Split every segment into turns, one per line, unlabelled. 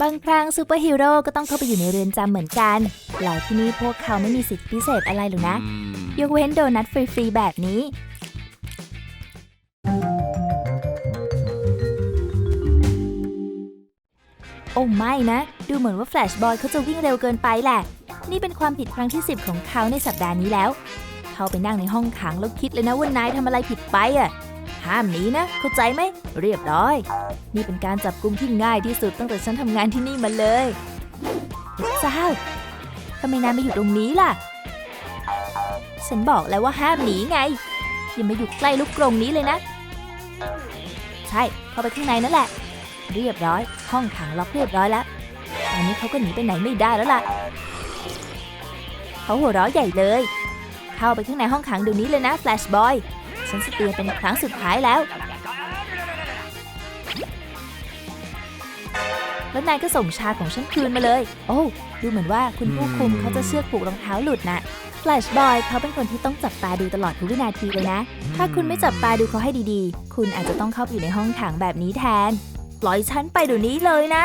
บางครั้งซูเปอร์ฮีโร่ก็ต้องเข้าไปอยู่ในเรือนจำเหมือนกันแล้วที่นี่พวกเขาไม่มีสิทธิพิเศษอะไรหรอกนะ ยกเว้นโดนัทฟรีๆแบบนี้ โอ้ไม่นะ ดูเหมือนว่าแฟลชบอยเขาจะวิ่งเร็วเกินไปแหละ นี่เป็นความผิดครั้งที่ 10 ของเขาในสัปดาห์นี้แล้ว เขาไปนั่งในห้องขังแล้วคิดเลยนะว่านายทำอะไรผิดไปอะ ห้ามหนีนะ เข้าใจไหม เรียบร้อย นี่เป็นการจับกุมที่ง่ายที่สุดตั้งแต่ฉันทำงานที่นี่มาเลยพระเจ้าทำไมนายมาอยู่ตรงนี้ล่ะ ฉันบอกแล้วว่าห้ามหนีไง อย่ามาอยู่ใกล้ลูกกรงนี้เลยนะ ใช่ เข้าไปข้างในนั่นแหละ เรียบร้อย ห้องขังล็อกเรียบร้อยแล้วตอนนี้เขาก็หนีไปไหนไม่ได้แล้วล่ะ เขาหัวเราะใหญ่เลย เข้าไปข้างในห้องขังเดี๋ยวนี้เลยนะแฟลชบอย ฉันจะเตือนเป็นครั้งสุดท้ายแล้ว แล้วนายก็ส่งชาของฉันคืนมาเลย โอ้ ดูเหมือนว่าคุณผู้คุมเขาจะเชือกผูกรองเท้าหลุดนะแฟลชบอยเขาเป็นคนที่ต้องจับตาดูตลอดทุกวินาทีเลยนะ ถ้าคุณไม่จับตาดูเขาให้ดีๆ คุณอาจจะต้องเข้าไปอยู่ในห้องขังแบบนี้แทน ปล่อยฉันไปเดี๋ยวนี้เลยนะ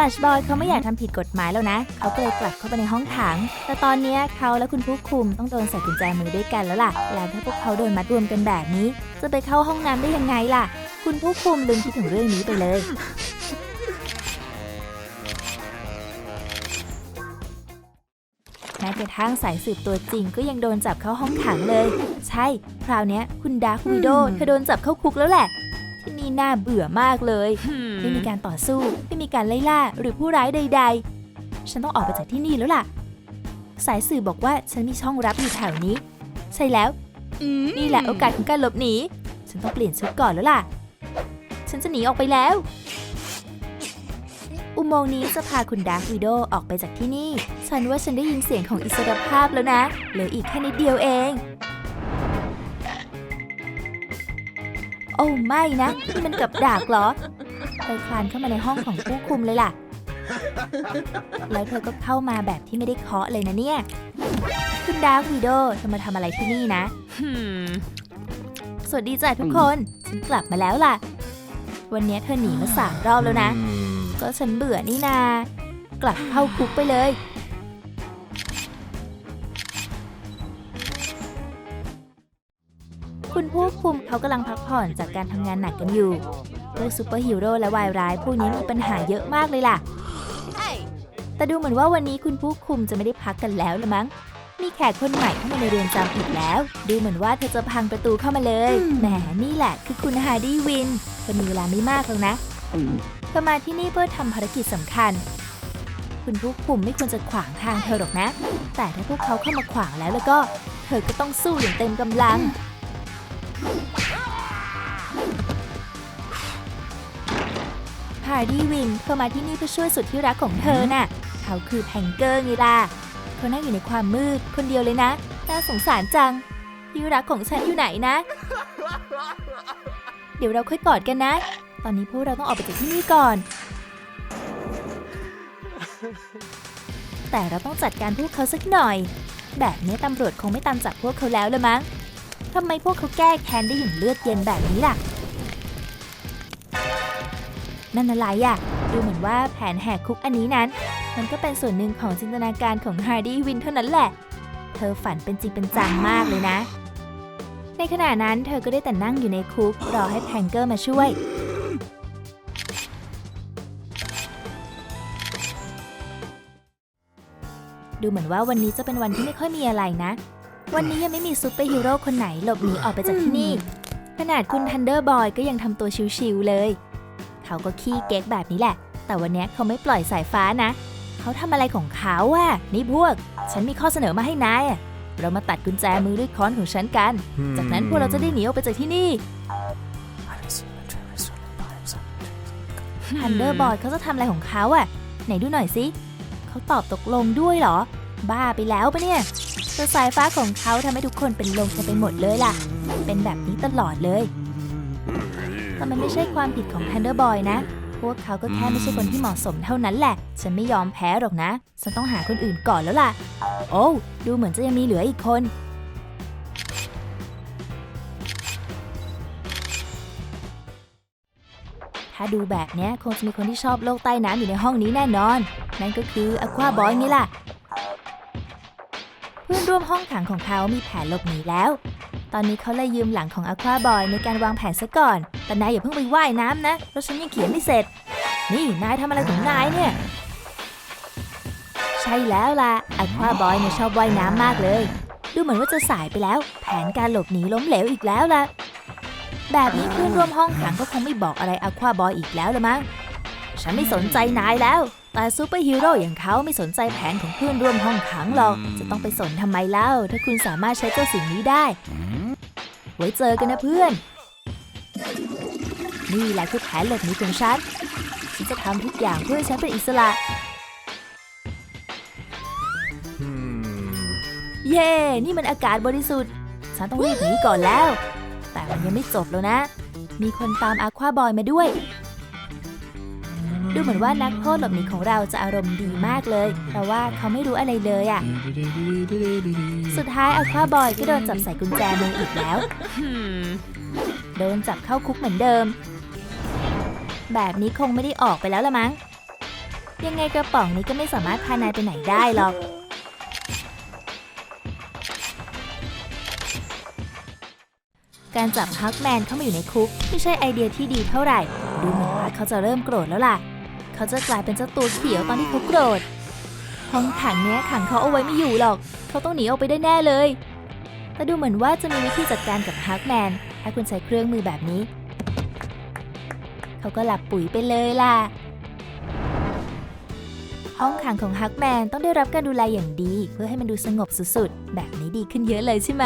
ลชบอยเขาไม่อยากทำผิดกฎหมายแล้วนะ เขาก็เลยกลับเข้าไปในห้องขัง แต่ตอนเนี้ยเขาและคุณผู้คุมต้องโดนใส่กุญแจมือด้วยกันแล้วล่ะ แล้วถ้าพวกเขาโดนมัดรวมกันแบบนี้ จะไปเข้าห้องน้ำได้ยังไงล่ะ คุณผู้คุมลืมคิดถึงเรื่องนี้ไปเลย แม้กระทั่งสายสืบตัวจริงก็ยังโดนจับเข้าห้องขังเลย ใช่ คราวเนี้ยคุณดาร์ควิโดเธอโดนจับเข้าคุกแล้วแหละที่ นี่น่าเบื่อมากเลย ไม่มีการต่อสู้ ไม่มีการไล่ล่าหรือผู้ร้ายใด ๆ ฉันต้องออกไปจากที่นี่แล้วล่ะ สายสืบบอกว่าฉันมีช่องรับอยู่แถวนี้ ใช่แล้ว นี่แหละโอกาสของการหลบหนี ฉันต้องเปลี่ยนชุดก่อนแล้วล่ะ ฉันจะหนีออกไปแล้ว อุโมงค์นี้จะพาคุณดาร์ควิโดออกไปจากที่นี่ ฉันว่าฉันได้ยินเสียงของอิสรภาพแล้วนะ เหลืออีกแค่นิดเดียวเอง โอ้ไม่นะนี่มันกับดักเหรอเธอคลานเข้ามาในห้องของผู้คุมเลยล่ะ แล้วเธอก็เข้ามาแบบที่ไม่ได้เคาะเลยนะเนี่ย คุณดาร์ควิโดเธอมาทำอะไรที่นี่นะ สวัสดีจ้ะทุกคน ฉันกลับมาแล้วล่ะ วันนี้เธอหนีมาสามรอบแล้วนะ ก็ฉันเบื่อนี่นา กลับเข้าคุกไปเลย คุณผู้คุมเขากำลังพักผ่อนจากการทำงานหนักกันอยู่พวกซูเปอร์ฮีโร่และวายร้ายพวกนี้มีปัญหาเยอะมากเลยล่ะ แต่ดูเหมือนว่าวันนี้คุณผู้คุมจะไม่ได้พักกันแล้วละมั้ง มีแขกคนใหม่เข้ามาในเรือนจำอีกแล้ว ดูเหมือนว่าเธอจะพังประตูเข้ามาเลย แหมนี่แหละคือคุณฮาร์ดี้วินเธอมีเวลาไม่มากแล้วนะเธอมาที่นี่เพื่อทำภารกิจสำคัญ คุณผู้คุมไม่ควรจะขวางทางเธอหรอกนะ แต่ถ้าพวกเขาเข้ามาขวางแล้วแล้วก็ เธอก็ต้องสู้อย่างเต็มกำลัง ฮาร์ดี้วินเธอมาที่นี่เพื่อช่วยสุดที่รักของเธอน่ะ เขาคือแพงเกอร์ไงล่ะเขานั่งอยู่ในความมืดคนเดียวเลยนะ น่าสงสารจัง ที่รักของฉันอยู่ไหนนะ เดี๋ยวเราค่อยกอดกันนะ ตอนนี้พวกเราต้องออกไปจากที่นี่ก่อน แต่เราต้องจัดการพวกเขาสักหน่อย แบบนี้ตำรวจคงไม่ตามจับพวกเขาแล้วละมั้ง ทำไมพวกเขาแก้แค้นได้อย่างเลือดเย็นแบบนี้ล่ะ นั่นอะไรอะ่ะ ดูเหมือนว่าแผนแหกคุกอันนี้นั้น มันก็เป็นส่วนหนึ่งของจินตนาการของฮาร์ดี้วินเท่านั้นแหละ เธอฝันเป็นจริงเป็นจังมากเลยนะ ในขณะนั้นเธอก็ได้แต่นั่งอยู่ในคุก รอให้แพงเกอร์มาช่วยดูเหมือนว่าวันนี้จะเป็นวันที่ไม่ค่อยมีอะไรนะ วันนี้ยังไม่มีซูเปอร์ฮีโร่คนไหนหลบหนีออกไปจากที่นี่ ขนาดคุณทันเดอร์บอยก็ยังทำตัวชิวๆเลย เขาก็ขี้เก๊กแบบนี้แหละ แต่วันนี้เขาไม่ปล่อยสายฟ้านะ เขาทำอะไรของเขาอะนี่พวก ฉันมีข้อเสนอมาให้นายอะเรามาตัดกุญแจมือด้วยค้อนของฉันกัน จากนั้นพวกเราจะได้หนีออกไปจากที่นี่ฮันเดอร์บอยเขาจะทำอะไรของเขาอะไหนดูหน่อยสิ เขาตอบตกลงด้วยเหรอ บ้าไปแล้วปะเนี่ย แต่สายฟ้าของเขาทำให้ทุกคนเป็นลมกันไปหมดเลยล่ะ เป็นแบบนี้ตลอดเลย แต่มันไม่ใช่ความผิดของ Thunderboy นะ พวกเขาก็แค่ไม่ใช่คนที่เหมาะสมเท่านั้นแหละ ฉันไม่ยอมแพ้หรอกนะ ฉันต้องหาคนอื่นก่อนแล้วล่ะ โอ้ดูเหมือนจะยังมีเหลืออีกคนถ้าดูแบบนี้คงจะมีคนที่ชอบโลกใต้น้ำอยู่ในห้องนี้แน่นอน นั่นก็คืออควาบอยไงล่ะ พื่อนร่วมห้องขังของเขามีแผนหลบหนีแล้ว ตอนนี้เขาเลยยืมหลังของอควาบอยในการวางแผนซะก่อน แต่นายอย่าเพิ่งไปว่ายน้ำนะเพราะฉันยังเขียนไม่เสร็จ นี่นายทำอะไรของนายเนี่ย ใช่แล้วล่ะอควาบอยเนี่ยชอบว่ายน้ำมากเลย ดูเหมือนว่าจะสายไปแล้ว แผนการหลบหนีล้มเหลวอีกแล้วล่ะ แบบนี้เพื่อนร่วมห้องขังก็คงไม่บอกอะไรอควาบอยอีกแล้วละมั้ง ฉันไม่สนใจนายแล้ว แต่ซูเปอร์ฮีโร่อย่างเขาไม่สนใจแผนของเพื่อนร่วมห้องขังหรอก จะต้องไปสนทำไมเล่า ถ้าคุณสามารถใช้เจ้าสิ่งนี้ได้ ไว้เจอกันนะเพื่อน นี่แหละคือแผนหลบหนีของฉัน ฉันจะทำทุกอย่างเพื่อให้ฉันเป็นอิสระ เย่นี่มันอากาศบริสุทธิ์ ฉันต้องรีบหนีก่อนแล้ว แต่มันยังไม่จบแล้วนะ มีคนตามอาควาบอยมาด้วย ดูเหมือนว่านักโทษหลบหนีของเราจะอารมณ์ดีมากเลย เพราะว่าเขาไม่รู้อะไรเลยอะ่ะ สุดท้ายอาควาบอยก็โดนจับใส่กุญแจมืออีกแล้ว โดนจับเข้าคุกเหมือนเดิม แบบนี้คงไม่ได้ออกไปแล้วละมั้ง ยังไงกระป๋องนี้ก็ไม่สามารถพานายไปไหนได้หรอกการจับฮักแมนเข้ามาอยู่ในคุกไม่ใช่ไอเดียที่ดีเท่าไหร่ ดูเหมือนว่าเขาจะเริ่มโกรธแล้วล่ะ เขาจะกลายเป็นเจ้าตัวเขียวตอนที่เขาโกรธ ห้องขังเนี้ยขังเขาเอาไว้ไม่อยู่หรอก เขาต้องหนีออกไปได้แน่เลย แต่ดูเหมือนว่าจะมีวิธีจัดการกับฮักแมนถ้าคุณใช้เครื่องมือแบบนี้ เขาก็หลับปุ๋ยไปเลยล่ะ ห้องขังของฮักแมนต้องได้รับการดูแลอย่างดี เพื่อให้มันดูสงบสุดๆ แบบนี้ดีขึ้นเยอะเลยใช่ไหม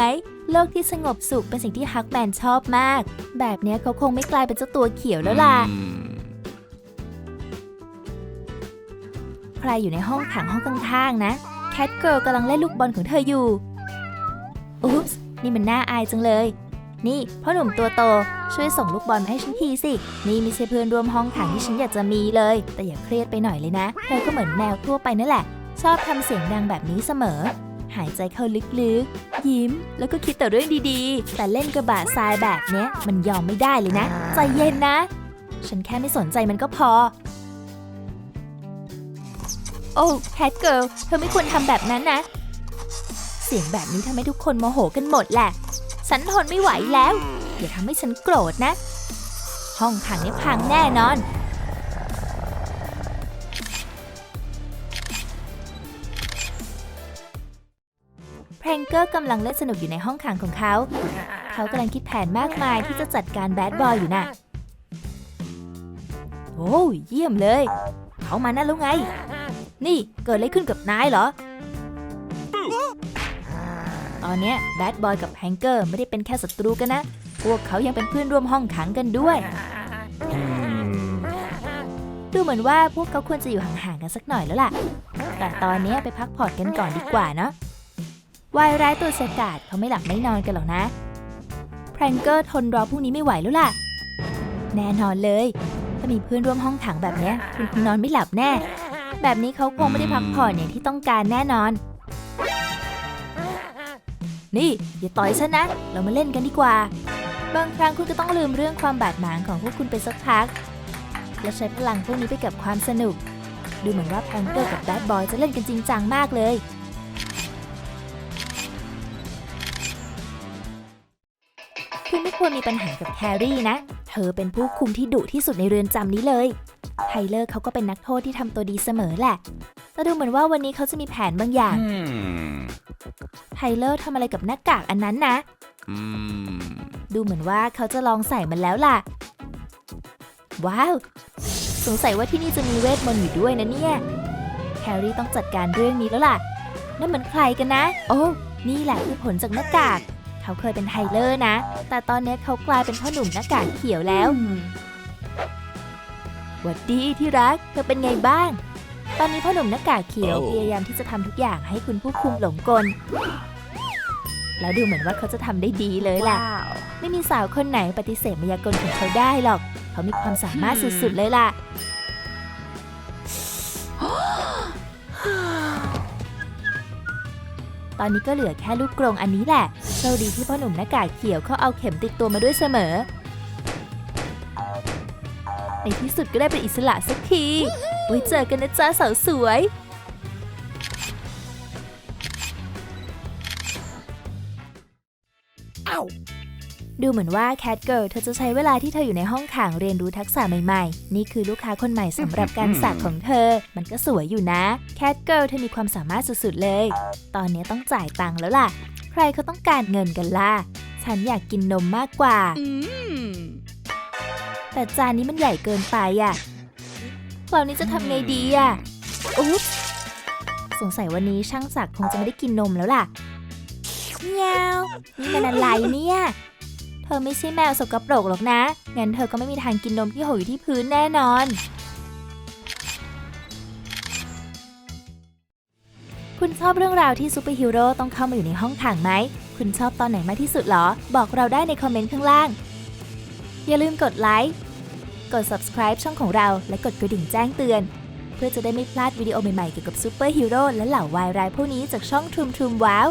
โลกที่สงบสุขเป็นสิ่งที่ฮักแมนชอบมาก แบบนี้เขาคงไม่กลายเป็นเจ้าตัวเขียวแล้วล่ะ ใครอยู่ในห้องขังห้องข้างๆนะ แคทเกิลกำลังเล่นลูกบอลของเธออยู่อุ๊ปส์นี่มันน่าอายจังเลย นี่พ่อหนุ่มตัวโตช่วยส่งลูกบอลมาให้ฉันทีสิ นี่ไม่ใช่เพื่อนร่วมห้องขังที่ฉันอยากจะมีเลย แต่อย่าเครียดไปหน่อยเลยนะ เธอก็เหมือนแมวทั่วไปนั่นแหละ ชอบทำเสียงดังแบบนี้เสมอ หายใจเข้าลึกๆ ยิ้ม แล้วก็คิดแต่เรื่องดีๆ แต่เล่นกระบะทรายแบบเนี้ยมันยอมไม่ได้เลยนะ ใจเย็นนะ ฉันแค่ไม่สนใจมันก็พอ โอ้แคทเกิลเธอไม่ควรทำแบบนั้นนะ เสียงแบบนี้ทำให้ทุกคนโมโหกันหมดแหละ ฉันทนไม่ไหวแล้ว อย่าทำให้ฉันโกรธนะ ห้องขังนี้พังแน่นอน แพรงเกอร์กำลังเล่นสนุกอยู่ในห้องขังของเขา เขากำลังคิดแผนมากมายที่จะจัดการแบดบอยอยู่น่ะโอ้เยี่ยมเลย เขามานั่นแล้วไง นี่เกิดอะไรขึ้นกับนายเหรอ ตอนนี้แบดบอยกับแฮงเกอร์ไม่ได้เป็นแค่ศัตรูกันนะ พวกเขายังเป็นเพื่อนร่วมห้องขังกันด้วย ดูเหมือนว่าพวกเขาควรจะอยู่ห่างๆกันสักหน่อยแล้วล่ะ แต่ตอนนี้ไปพักผ่อนกันก่อนดีกว่าเนาะวายร้ายตัวเสกาดเขาไม่หลับไม่นอนกันหรอกนะ แพรงเกอร์ทนรอพรุ่งนี้ไม่ไหวแล้วล่ะ แน่นอนเลย ถ้ามีเพื่อนร่วมห้องขังแบบนี้คุณคงนอนไม่หลับแน่ แบบนี้เขาคงไม่ได้พักผ่อนอย่างที่ต้องการแน่นอน นี่ อย่าต่อยฉันนะ เรามาเล่นกันดีกว่า บางครั้งคุณก็ต้องลืมเรื่องความบาดหมางของพวกคุณไปสักพัก และใช้พลังพวกนี้ไปกับความสนุก ดูเหมือนว่าแพงเกอร์กับแบดบอยจะเล่นกันจริงจังมากเลยคุณไม่ควรมีปัญหากับแครี่นะ เธอเป็นผู้คุมที่ดุที่สุดในเรือนจำนี้เลย ไทเลอร์เขาก็เป็นนักโทษที่ทำตัวดีเสมอแหละแต่ดูเหมือนว่าวันนี้เขาจะมีแผนบางอย่าง ไทเลอร์ทำอะไรกับหน้ากากอันนั้นนะ ดูเหมือนว่าเขาจะลองใส่มันแล้วล่ะ ว้าว สงสัยว่าที่นี่จะมีเวทมนต์อยู่ด้วยนะเนี่ย แฮร์รี่ต้องจัดการเรื่องนี้แล้วล่ะ นั่นมันใครกันนะ โอ้ นี่แหละคือผลจากหน้ากาก เขาเคยเป็นไทเลอร์นะ แต่ตอนนี้เขากลายเป็นพ่อหนุ่มหน้ากากเขียวแล้วห วัดดีที่รัก เธอเป็นไงบ้าง ตอนนี้พ่อหนุ่มหน้ากากเขียว
โอ้
พยายามที่จะทำทุกอย่างให้คุณผู้คุมหลงกล แล้วดูเหมือนว่าเขาจะทำได้ดีเลยแหละไม่มีสาวคนไหนปฏิเสธมายากลของเขาได้หรอก เขามีความสามารถสุดๆเลยล่ะตอนนี้ก็เหลือแค่ลูกกรงอันนี้แหละโชคดีที่พ่อหนุ่มหน้ากากเขียวเขาเอาเข็มติดตัวมาด้วยเสมอ ในที่สุดก็ได้เป็นอิสระสักที ไว้เจอกันนะจ๊ะสาวสวย ดูเหมือนว่าแคทเกิลเธอจะใช้เวลาที่เธออยู่ในห้องขังเรียนรู้ทักษะใหม่ๆ นี่คือลูกค้าคนใหม่สำหรับการสักของเธอ มันก็สวยอยู่นะ แคทเกิลเธอมีความสามารถสุดๆเลย ตอนนี้ต้องจ่ายตังค์แล้วล่ะ ใครเขาต้องการเงินกันล่ะ ฉันอยากกินนมมากกว่า แต่จานนี้มันใหญ่เกินไปอะคราวนี้จะทำไงดีอะอุ๊บสงสัยวันนี้ช่างศักดิ์คงจะไม่ได้กินนมแล้วล่ะเมียวนี่มันอะไรเนี่ย เธอไม่ใช่แมวสกปรกหรอกนะ งั้นเธอก็ไม่มีทางกินนมที่หอยู่ที่พื้นแน่นอน คุณชอบเรื่องราวที่ซูเปอร์ฮีโร่ต้องเข้ามาอยู่ในห้องขังไหม คุณชอบตอนไหนมากที่สุดหรอ บอกเราได้ในคอมเมนต์ข้างล่าง อย่าลืมกดไลค์ กด subscribe ช่องของเราและกดกระดิ่งแจ้งเตือน เพื่อจะได้ไม่พลาดวิดีโอใหม่ๆเกี่ยวกับซูเปอร์ฮีโร่และเหล่าวายร้ายพวกนี้จากช่องทุมทุมว้าว